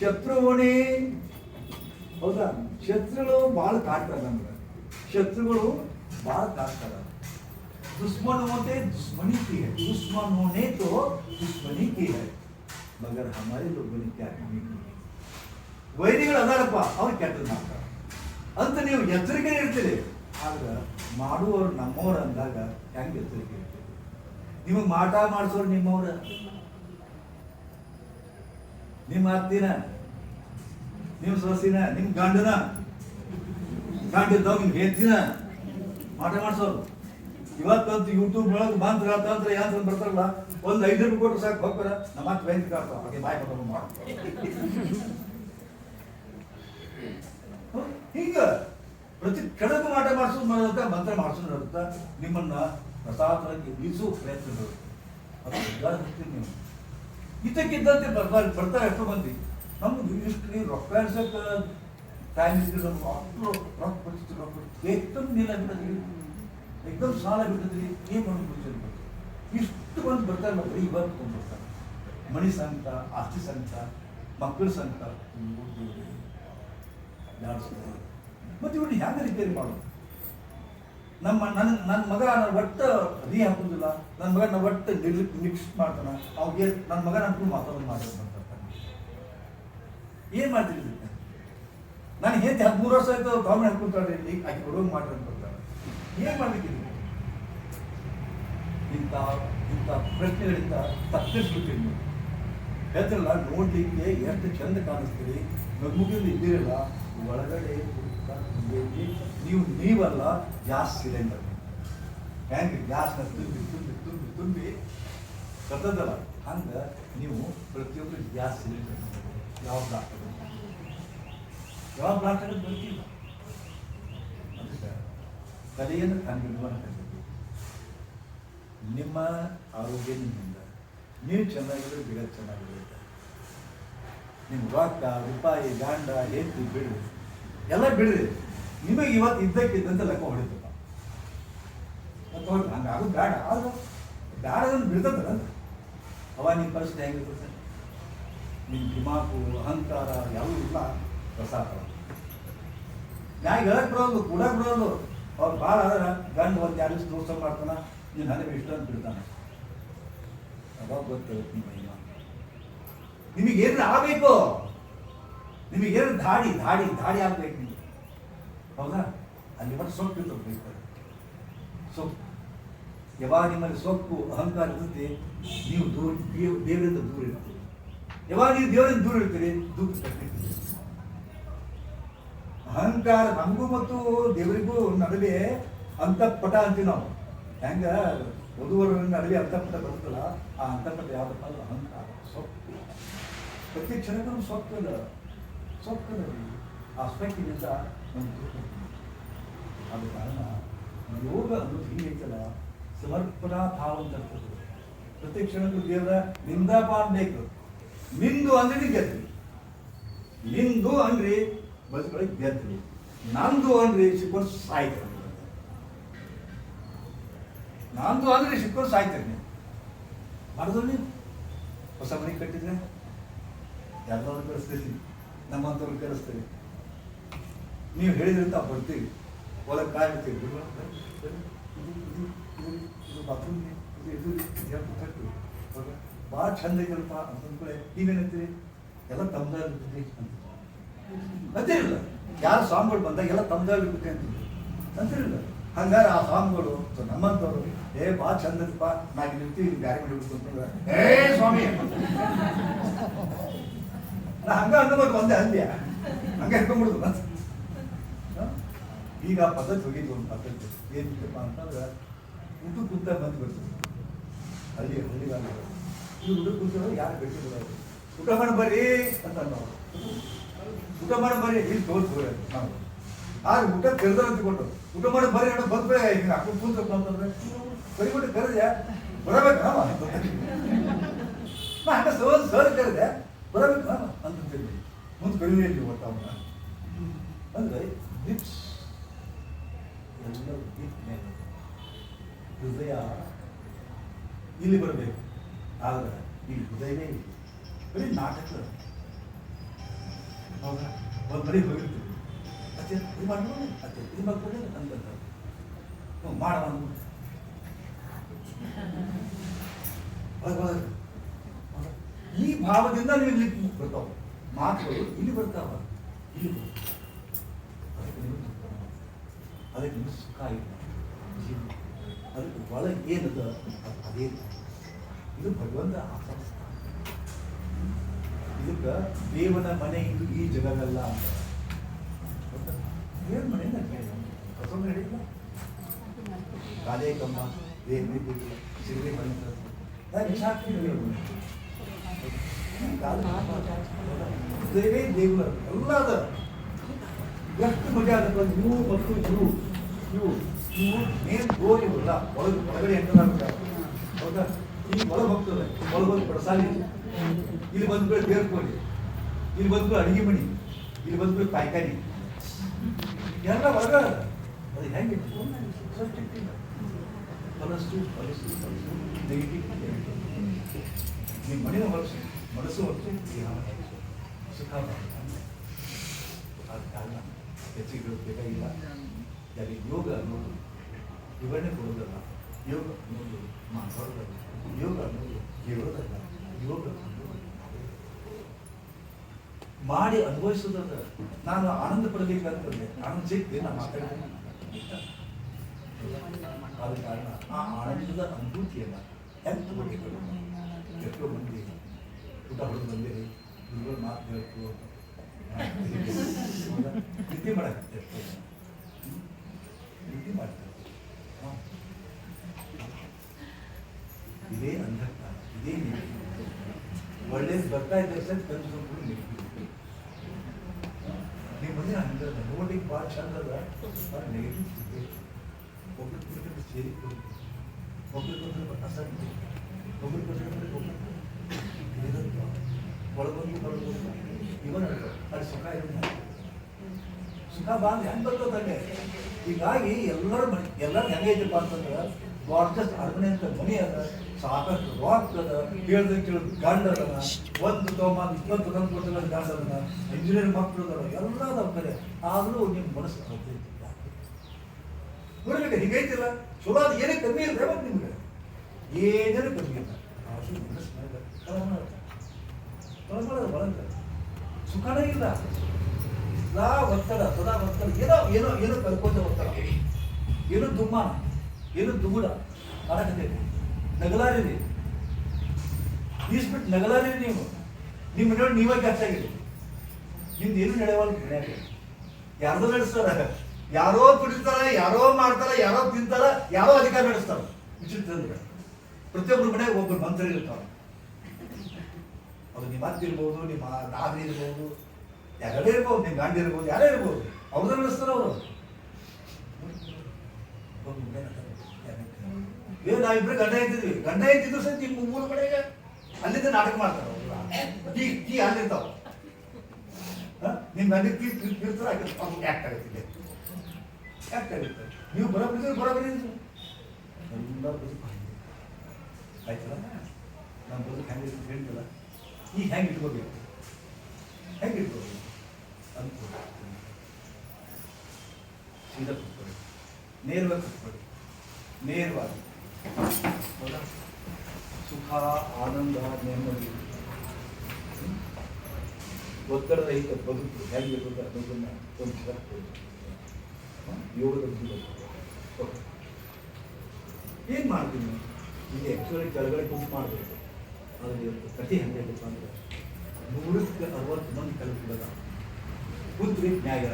ಶತ್ರುವಣಿ ಹೌದಾ ಶತ್ರುಗಳು ಭಾಳ ಕಾಡ್ತಾರೆ ನಮ್ಗೆ ಶತ್ರುಗಳು ಭಾಳ ಕಾಡ್ತಾರೆ दुश्मन होते दुश्मनी की है दुश्मन होने तो दुश्मनी की है मगर हमारे लोगों ने क्या कमी की है ವೈರಿಗಳು ಅದಾರಪ್ಪ ಅವ್ರು ಕೆಟ್ಟದ್ದು ಮಾಡ್ತಾರೆ ಅಂತ ನೀವು ಎಚ್ಚರಿಕೆ ಇರ್ತೀರಿ ಆದ್ರೆ ಮಾಡುವವ್ರು ನಮ್ಮವ್ರು ಅಂದಾಗ ಹೆಂಗೆ ಎಚ್ಚರಿಕೆ ಇರ್ತೀರಿ ನಿಮಗೆ ಮಾಟ ಮಾಡಿಸೋರು ನಿಮ್ಮವ್ರ ನಿಮ್ಮ ಅತ್ತಿನ, ನಿಮ್ಮ ಸೊಸಿನ, ನಿಮ್ಮ ಗಂಡನ ಗಂಡಿದ್ದವ್ ನಿಮ್ಗೆ ಹೆತ್ತಿನ ಮಾಟ ಮಾಡಿಸೋರು. ಇವತ್ತಂತೂ ಯೂಟ್ಯೂಬ್ ಒಳಗೆ ಬಂದ್ರ ತಂತ್ರ ಯಾವ್ದು ಬರ್ತಾರಲ್ಲ, ಒಂದು ಐದು ರೂಪಾಯಿ ಕೊಟ್ಟು ಸಾಕು ಹೋಗ್ತಾರ ನಮ್ಮ ಮತ್ತೆ ಬ್ಯಾಂಕ್ ಕಾಡ್ತಾವ ಹಾಗೆ ಬಾಯ್ ಬರೋದು ಮಾಡ ಹಿಂಗ. ಪ್ರತಿ ಕೆಳಗೂ ಮಾಟ ಮಾಡಿಸೋದು ಮಾಡೋದಂತ ಮಂತ್ರ ಮಾಡಿಸೋದು ಇರುತ್ತೆ ನಿಮ್ಮನ್ನ ಪ್ರಸಾದಕ್ಕೆ ಬೀಸೋ ಪ್ರಯತ್ನ ಅದು ಎಲ್ಲ ನೀವು. ಇದಕ್ಕಿದ್ದಂತೆ ಬರ್ತಾರೆ ಬರ್ತಾರೆ ಎಷ್ಟೋ ಮಂದಿ. ನಮ್ಗೆ ಇಷ್ಟು ನೀವು ರೊಕ್ಕ ಅನ್ಸಕ್ಕೆ ಟೈಮ್ ಅಷ್ಟು ರೊಕ್ಕ ಪರಿಸ್ಥಿತಿ ರೊಕ್ಕ ಏಕ್ದಮ್ ನೀಲ ಬಿಡದ್ರಿ ಏಕ್ದಮ್ ಸಾಲ ಬಿಡದ್ರಿ ಏನು ಮಾಡ್ಬಿಡ್ತೀರಿ ಇಷ್ಟು ಬಂದು ಬರ್ತಾರೆ ಈಗ ಇವತ್ತು ತೊಗೊಂಡ್ಬರ್ತಾರೆ ಮಣಿ ಸಂಕಟ, ಆಸ್ತಿ ಸಂಕಟ, ಮಕ್ಕಳ ಸಂಕಟ. ಮತ್ತೆ ಇವ್ರನ್ನ ಹ್ಯಾಂಗ ರಿಪೇರಿ ಮಾಡೋದು? ನಮ್ಮ ನನ್ನ ನನ್ನ ಮಗ ನಾನು ಒಟ್ಟು ರೀ ಹಾಕೋದಿಲ್ಲ. ನನ್ನ ಮಗ ನಾನು ಒಟ್ಟು ಮಿಕ್ಸ್ ಮಾಡ್ತಾನ. ಅವ್ಗೆ ನನ್ನ ಮಗ ನನ್ನ ಮಾತಾಡೋದು ಮಾಡೋದು. ಏನು ಮಾಡ್ತೀರಿ ನಾನು ಹೇತಿ ಹದಿಮೂರು ವರ್ಷ ಆಯ್ತು ಗೌರ್ಮೆಂಟ್ ಹಾಕೊಂತಾಳೆ ಇಲ್ಲಿ, ಆಕೆ ಕೊಡೋಂಗೆ ಮಾಡ್ರಿ ಅಂತ ಏನು ಇದಕ್ಕೆ? ಇಂಥ ಇಂಥ ಪ್ರಶ್ನೆಗಳಿಂದ ತಪ್ಪಿಸ್ಬಿಟ್ಟಿರಿ ನೀವು ಹೇಳ್ತಿರಲ್ಲ, ನೋಡ್ಲಿಕ್ಕೆ ಎಷ್ಟು ಚಂದ ಕಾಣಿಸ್ತೀರಿ ನಗುಗಿಂದ ಇದ್ದಿರಲ್ಲ ಒಳಗಡೆ ನೀವು ನೀವಲ್ಲ, ಗ್ಯಾಸ್ ಸಿಲಿಂಡರ್. ಹೆಂಗೆ ಗ್ಯಾಸ್ನ ತುಂಬಿ ತುಂಬಿ ತುಂಬಿ ತುಂಬಿ ಬರ್ತದಲ್ಲ ಹಂಗೆ ನೀವು ಪ್ರತಿಯೊಬ್ಬರು ಗ್ಯಾಸ್ ಸಿಲಿಂಡರ್ ಯಾವ ಬ್ಲಾಕ್ ಯಾವ ಬ್ಲಾಕ್ ಗೊತ್ತಿಲ್ಲ. ಅದಕ್ಕೆ ಕಲೆಯನ್ನು ಕಲಿಬೇಕು ನಿಮ್ಮ ಆರೋಗ್ಯ ನಿಮ್ಮಿಂದ ನೀವು ಚೆನ್ನಾಗಿದ್ರೆ ಜಗತ್ತು ಚೆನ್ನಾಗಿರುತ್ತೆ. ನಿಮ್ಮ ರೊಕ್ಕ ರೂಪಾಯಿ ಗಾಂಡ, ಹೆಂಡತಿ ಬಿಡ್ರಿ ಎಲ್ಲ ಬಿಡ್ರಿ. ನಿಮಗೆ ಇವತ್ತು ಇದ್ದಕ್ಕಿದ್ದಂತೆ ಲೆಕ್ಕ ಹೊಡಿತಪ್ಪ. ಲೆಕ್ಕ ಹೊಡಿ ಹಂಗೆ ಆಗೋದು ಬೇಡ. ಆದ್ರೆ ಬೇಡದನ್ನು ಬಿಡ್ತದಲ್ಲ. ಅವ ನಿಮ್ಮ ಪರಿಸ್ಥಿತಿ ಹೆಂಗಿರ್ತದೆ ನಿಮ್ಮ ದಿಮಾಕು ಅಹಂಕಾರ ಯಾವುದೂ ಇಲ್ಲ. ಪ್ರಸಾದ ನಾ ಹೇಳಕ್ ಬರೋದು ಕೂಡಕ್ ಬರೋದು ಅವ್ರು ಭಾಳ ಆದ್ರೆ ಗಂಡ ಒಂದು ಯಾರು ದೋಸ್ತ ಮಾಡ್ತಾನ. ನೀನು ನನಗೆ ಇಷ್ಟ ಅಂತ ಬಿಡ್ತಾನೆ. ಅವಾಗ ಗೊತ್ತಾಗುತ್ತೆ ಮಹಿಮಾ ನಿಮಗೇನು ಆಗಬೇಕು? ನಿಮಗೇನು ದಾಡಿ ದಾಡಿ ದಾಡಿ ಆಗ್ಬೇಕು ನಿಮಗೆ. ಹೌದಾ? ಅಲ್ಲಿ ಮತ್ತೆ ಸೊಪ್ಪು ಇರ್ತದೆ ಸೊಪ್ಪು ಯಾವಾಗ ನಿಮ್ಮಲ್ಲಿ ಸೊಪ್ಪು ಅಹಂಕಾರ ಇರುತ್ತೆ, ನೀವು ದೂರ, ದೇವ್- ದೇವರಿಂದ ದೂರ ಇರ್ತೀರಿ. ಯಾವಾಗ ನೀವು ದೇವರಿಂದ ದೂರ ಇರ್ತೀರಿ, ದುಃಖ ಅಹಂಕಾರ ನಮಗೂ ಮತ್ತು ದೇವರಿಗೂ ನಡುವೆ ಅಂತಃಪಟ ಅಂತೀವಿ ನಾವು. ಹೆಂಗ? ವಧುವರ ನಡುವೆ ಅಂತಃಪಟ ಬರುತ್ತಲ್ಲ, ಆ ಅಂತಃಪಟ ಯಾವ್ದಪ್ಪ ಅಹಂಕಾರ ಸೊಪ್ಪು ಪ್ರತಿ ಕ್ಷಣಕ್ಕೂ ಸೊಕ್ಕದ ಸೊಕ್ಕದ ಆ ಸೊಕ್ಕಿನಿಂದ ನಮ್ಗೆ. ಆದ ಕಾರಣ ಯೋಗ ಅನ್ನೋದು ಹಿಂಗೈತಲ್ಲ ಸಮರ್ಪಣಾ ಭಾವ ಅಂತ ಇರ್ತದೆ ಪ್ರತಿ ಕ್ಷಣಕ್ಕೂ ದೇವರ ನಿಂದಾಪಾನ ನಿಂದು ಅಂದ್ರೆ ಗೆದ್ರಿ ನಿಂದು ಅಂದ್ರಿ ಬದುಕೊಳಗೆ ಗೆದ್ರಿ ನಂದು ಅಂದ್ರಿ ಸಿಕ್ಕೊಂಡು ಸಾಯ್ತಾರೆ ನಂದು ಅಂದ್ರೆ ಸಿಕ್ಕೊಂಡು ಸಾಯ್ತಾರೆ ನೀವು ಮಾಡಿದ್ರು ನೀವು ಹೊಸ ಮನೆ ಕಟ್ಟಿದ್ರೆ ಕಳಿಸ್ತೀರಿ ನಮ್ಮಂಥವ್ರು ಕರೆಸ್ತೀವಿ ನೀವು ಹೇಳಿದ್ರಿಂದ ಬರ್ತೀವಿ. ಒಳಗೆ ಕಾಯ್ತೀವಿ ಇದು ಭಾಳ ಚಂದ ಐತಲ್ಪ ಅಂತಂದ್ಕೊಳ್ಳೆ ನೀವೇನಂತೀರಿ? ಎಲ್ಲ ತಮ್ಮದಾಗಿರ್ತೈತಿ ಅಂತ ಅಂತೀರಿಲ್ಲ. ಯಾರು ಸ್ವಾಮಿಗಳು ಬಂದಾಗ ಎಲ್ಲ ತಮ್ಮದಾಗಿರ್ತೈತೆ ಅಂತ ಅಂತಿರಲಿಲ್ಲ ಹಂಗಾರೆ ಆ ಸ್ವಾಮಿಗಳು, ಸೊ ನಮ್ಮಂಥವ್ರು ಏ, ಭಾಳ ಚಂದ ಐತಪ್ಪ. ನಾಲ್ಕು ನಿಲ್ತೀವಿ ಬ್ಯಾರೆ ಮಾಡಿ ಏ, ಸ್ವಾಮಿ. ನಾ ಹಂಗ ಅನ್ನಬೇಕು ಒಂದೇ ಅಂದ್ಯ ಹಂಗ ಹಿಡ್ಕೊಂಡ್ಬಿಡುದು ಮತ್ತೆ? ಈಗ ಆ ಪದ್ಧತಿ ಹೋಗಿದ್ವಿ ಒಂದು ಪದ್ಧತಿ. ಏನಿತ್ತಪ್ಪ ಅಂತಂದ್ರೆ ಊಟ ಕುಂತ ಬಂದು ಬರ್ತದೆ. ಹಳ್ಳಿ ಹಳ್ಳಿಗಾಲ ಈ ಊಟ ಕುಂತ ಯಾರು ಬೆಟ್ಟಿ ಬಿಡೋದು ಊಟ ಮಾಡಿ ಬರ್ರಿ ಅಂತ ನಾವು ಊಟ ಮಾಡಿ ಬರ್ರಿ ಇಲ್ಲಿ ತೋರಿಸ್ಬೋದು ನಾವು. ಆದ್ರೆ ಊಟ ಕರೆದ ಅಂದ್ಕೊಂಡು ಊಟ ಮಾಡಿ ಬರ್ರಿ ಅನ್ನೋ ಬಂದ್ಬಿಡ ಈಗ ಹಾಕೊಂಡು ಕೂತ್ಬೇಕು ಅಂತಂದ್ರೆ ಬರೀ ಬಿಟ್ಟು ಕರೆದೆ. ಬರಬೇಕು ನಾವು ಹಂಗೆ ಸರ್ ಕರೆದೆ. ಬರಬೇಕು ನಾವ ಅಂತ ಹೇಳಿ ಮುಂದೆ ಕಡಿಮೆ ಒಟ್ಟ ಅವನ್ನ ಅಂದ್ರೆ ಲಿಪ್ಸ್ ಎಲ್ಲರೂ ಮೇಲೆ ಹೃದಯ ಇಲ್ಲಿ ಬರಬೇಕು. ಆದರೆ ಇಲ್ಲಿ ಹೃದಯವೇ ಇಲ್ಲ. ಬರೀ ನಾಟಕ. ಹೌದಾ? ಒಂದು ಮನೆಗೆ ಹೋಗಿರ್ತೀವಿ. ಅತ್ತೆ, ಇದು ಮಾಡ್ಕೊಂಡು ಅತ್ತೆ, ಇದು ಮಾಡ್ಕೊಳ್ಳಿ ಅಂತಂತ ಮಾಡವ ಅಂದ್ಬಿಟ್ಟು. ಈ ಭಾವದಿಂದ ನೀವು ಇಲ್ಲಿ ಬರ್ತಾವ. ಮಾತುಗಳು ಇಲ್ಲಿ ಬರ್ತಾವ. ಇಲ್ಲಿ. ಅದಕ್ಕೆ ದುಃಖ. ಅದಕ್ಕೆ ಸುಖ ಇಲ್ಲ. ಜೀವನ. ಅದಕ್ಕೆ ಒಳಗೆ ಏನದ? ಅದು ಇದು ಭಗವಂತ ಆಸಂಸ್ಕಾರ ಇದಕ್ಕೆ ದೇವನ ಮನೆ ಇದು ಈ ಜಗದಲ್ಲ ಅಂತ? ದೇವರ ಮನೆ ಕಸೊಂದು ಹೇಳಿಲ್ಲ ಕಾಲೇ ಕಮ್ಮ ದೇವಿ ದೇವಿ ಮನೆ ಬಂದ ಸಾಕ್ಷಿ ದೇವೇ ದೇವ ಎಲ್ಲ ಅದ ಎಷ್ಟು ಮಜಾ ಆಗತ್ತೆ ಇವು ಮತ್ತು ಇವು ಇವು ಇವು ಮೇನ್ ಗೋಲ್ ಇವಲ್ಲ ಒಳಗೆ ಒಳಗಡೆ ಎಂಟು ಹೌದಾ? ಈಗ ಒಳಗೆ ಹೋಗ್ತದೆ. ಒಳಗೆ ಹೋಗಿ ಪ್ರಸಾದಿ ಇಲ್ಲಿ ಬಂದ್ಬಿಟ್ಟು ದೇವ್ರ ಕೋಳಿ ಇಲ್ಲಿ ಬಂದ್ಬಿಟ್ಟು ಅಡಿಗೆ ಮಣಿ ಇಲ್ಲಿ ಬಂದ್ಬಿಟ್ಟು ಪಾಯ್ಕಾನಿ ಎಲ್ಲ ಒಳಗ. ಅದು ಹೆಂಗೆ? ಮನಸ್ಸು ಮನಸ್ಸು ಮನಸ್ಸು ನೆಗೆಟಿವ್ ನಿಮ್ಮ ಮನೆಯ ಮನಸ್ಸು ಬರುತ್ತೆ. ಆದ ಕಾರಣ. ಹೆಚ್ಚಿಗೆ ಬೇಕಾಗಿಲ್ಲ. ಯಾರಿಗೆ ಯೋಗ ಅನ್ನೋದು ವಿವರಣೆ ಕೊಡೋದಲ್ಲ ಯೋಗ ಅನ್ನೋದು ಮಾತಾಡೋದಲ್ಲ ಯೋಗ ಅನ್ನೋದು ಯೋಗ ಮಾಡಿ ಅನುಭವಿಸೋದಲ್ಲ ನಾನು ಆನಂದ ಪಡಬೇಕಂತಂದ್ರೆ ನಾನು ಸಿಕ್ತೆ ನಾನು ಮಾತಾಡ್ತೀನಿ. ಆದ ಕಾರಣ ಆ ಆನಂದದ ಅನುಭೂತಿಯನ್ನ ಹೆಂಗೆ ಬಗ್ಗೆ ಎಷ್ಟೋ ಮಂದಿ ಊಟ ಹೊಡೆದು ಬಂದಿರಿ ಗುರುಗಳು ಮಾತು ಹೇಳ್ತು ಹೌದಾ? ನಿದ್ದೆ ಮಾಡಕ್ಕೆ ಎಷ್ಟೋ ಜನ. ಹ್ಮ್? ನಿದ್ದೆ ಮಾಡ್ತಾರೆ ಹಾ. ಇದೇ ಅಂಧಕಾರ ಇದೇ ನೆಗೆಟಿವ್ ಒಳ್ಳೇದು ಬರ್ತಾ ಇದ್ದ ಸರ್ ಕಲ್ಲು ಸ್ವಲ್ಪ ನೆಗೆಟಿವ್ ನಿಮ್ಮ ಮುಂದೆ ಹಂಗದ ನೋಡ್ಲಿಕ್ಕೆ ಭಾಳ ಚಂದ ಅದ ಭಾಳ ನೆಗೆಟಿವ್ ಇದೆ ಒಬ್ರಿಗೆ ಸೇರಿ ಒಬ್ರಿಗೊಬ್ರು ಅಸಂಖ್ಯ ಒಬ್ರಿಗೊಬ್ರು ಒಳಗೊಂದು ಸುಖ ಇರುತ್ತೆ ಸುಖ ಬಾಂಧ ಹೆಂಗೆ ಹೀಗಾಗಿ ಎಲ್ಲರ ಮನೆ ಎಲ್ಲರೂ ಹೆಂಗೈತಪ್ಪ ಅಂತಂದ್ರೆ ಗಾರ್ಜಸ್ ಅರಮನೆ ಅಂತ ಮನೆ ಅದ ಸಾಕಷ್ಟು ರಾಕ್ ಅದ ಕೇಳ್ದ ಕೇಳಿದ ಗಂಡ ಅದ ಒಂದು ತೊಗೊಂಬಂದು ಇಪ್ಪತ್ತು ತಂದು ಕೊಟ್ಟಿಲ್ಲ ಗಂಡ ಅದ ಇಂಜಿನಿಯರ್ ಮಕ್ಕಳು ಅದ ಎಲ್ಲ ಅದಾವ ಕಡೆ ಆದರೂ ನಿಮ್ಮ ಮನಸ್ಸು ಹತ್ತೈತಿ ನೋಡ್ಬೇಕು ಹೀಗೈತಿಲ್ಲ ಚಲೋ ಅದು ಏನೇ ಕಮ್ಮಿ ಇಲ್ಲ ಮತ್ತೆ ನಿಮ್ಗೆ ಏನೇನು ಕಮ್ಮಿ ಇಲ್ಲ ಮನಸ್ಸಿನಾಗ ಕಳ್ಕೊಳ್ಳೋದು ಒಳಗೆ ಸುಖನೇ ಇಲ್ಲ ಸದಾ ಒತ್ತಡ ಸದಾ ಒತ್ತಡ ಏನೋ ಏನೋ ಏನೋ ಕಲ್ಕೋತ ಒತ್ತಡ ಏನೋ ದುಮ್ಮಾನ ಏನೋ ದುಗುಡ ಮಾಡಕತ್ತೈತಿ ನಗಲಾರಿರಿ ಈಸ್ಬಿಟ್ಟು ನಗಲಾರಿ ನೀವು ನಿಮ್ಮ ಮನೆಯೊಳಗೆ ನೀವೇ ಆಗಿದೆ ನಿಮ್ದು ಏನು ನಡೆಯವಲ್ಲ ಮನ್ಯಾಗ ಯಾರ್ದೋ ನಡೆಸ್ತಾರ ಯಾರೋ ಕುಡಿತಾರ ಯಾರೋ ಮಾಡ್ತಾರ ಯಾರೋ ತಿಂತಾರ ಯಾರೋ ಅಧಿಕಾರ ನಡೆಸ್ತಾರ ವಿಚಿತ್ರ ಪ್ರತಿಯೊಬ್ಬರ ಮನೆಗೆ ಒಬ್ಬರು ಮಂತ್ರಿ ಇರ್ತಾರ. ನಿಮ್ಮ ಅತ್ತೆ ಇರ್ಬೋದು, ನಿಮ್ಮ ನಾದಿ ಇರ್ಬೋದು ಯಾರೇ ಇರ್ಬೋದು, ನಿಮ್ಮ ಗಂಡ ಇರ್ಬೋದು, ಯಾರೇ ಇರ್ಬೋದು ಅವ್ರದ್ದು ಅನ್ನಿಸ್ತಾರೆ ಅವರು. ಏನು ನಾವಿಬ್ರು ಗಂಡ ಇದ್ದಿದ್ವಿ ಗಂಡ ಇದ್ದಿದ್ರು ಸಹ ನಿಮ್ಮ ಮೂರು ಕಡೆಗೆ ಅಲ್ಲಿಂದ ನಾಟಕ ಮಾಡ್ತಾರೆ ಅವ್ರು. ಟೀ ಟೀ ಅಲ್ಲಿರ್ತಾವ. ನಿಮ್ಮ ಗಂಡ ಟೀ ಇರ್ತಾರ ಆಕ್ಟ್ ಆಗುತ್ತೆ ಆಕ್ಟ್ ಆಗುತ್ತೆ. ನೀವು ಬರೋಬ್ರಿದ್ರೆ ಬರೋಬ್ರಿ ಎಲ್ಲ ಬದುಕು. ಆಯ್ತಲ್ಲ? ನಮ್ಮ ಬದುಕು ಹೆಂಗೆ ಇರುತ್ತೆ ಹೇಳ್ತಿಲ್ಲ ಈಗ ಹೆಂಗೆ ಇಟ್ಕೋಬೇಕು ಹೆಂಗೆ ಇಟ್ಕೋಬೇಕು ಅಂತ ಸೀದಾ ಕೂತ್ಕೊಳ್ಳಿ ನೇರವಾಗಿ ಕೂತ್ಕೊಳ್ಳಿ ನೇರವಾಗಿ ಹೌದಾ ಸುಖ ಆನಂದ ನೆಮ್ಮದಿ ಹ್ಮ್? ಒತ್ತಡರಹಿತ ಬದುಕು ಹೇಗೆ ಗೊತ್ತಾ ಅನ್ನೋದನ್ನ ಒಂದು ಸಲ ಹೇಳಿ. ಹ್ಮ್? ಯೋಗದ ಜೀವನ ಓಕೆ ಏನು ಮಾಡ್ತೀನಿ ಈಗ ಆ್ಯಕ್ಚುಲಿ ಕೆಳಗಡೆ ಕುಂತು ಮಾಡಬೇಕು ಆದರೆ ಇವತ್ತು ಕಥೆ ಹೆಂಗಾಗೈತಪ್ಪ ಅಂದರೆ ನೂರಕ್ಕೆ ಅರವತ್ತು ಮಂದಿ ಕಲಿತಿಲ್ಲ ಕೂತ್ರಿ ನ್ಯಾಯ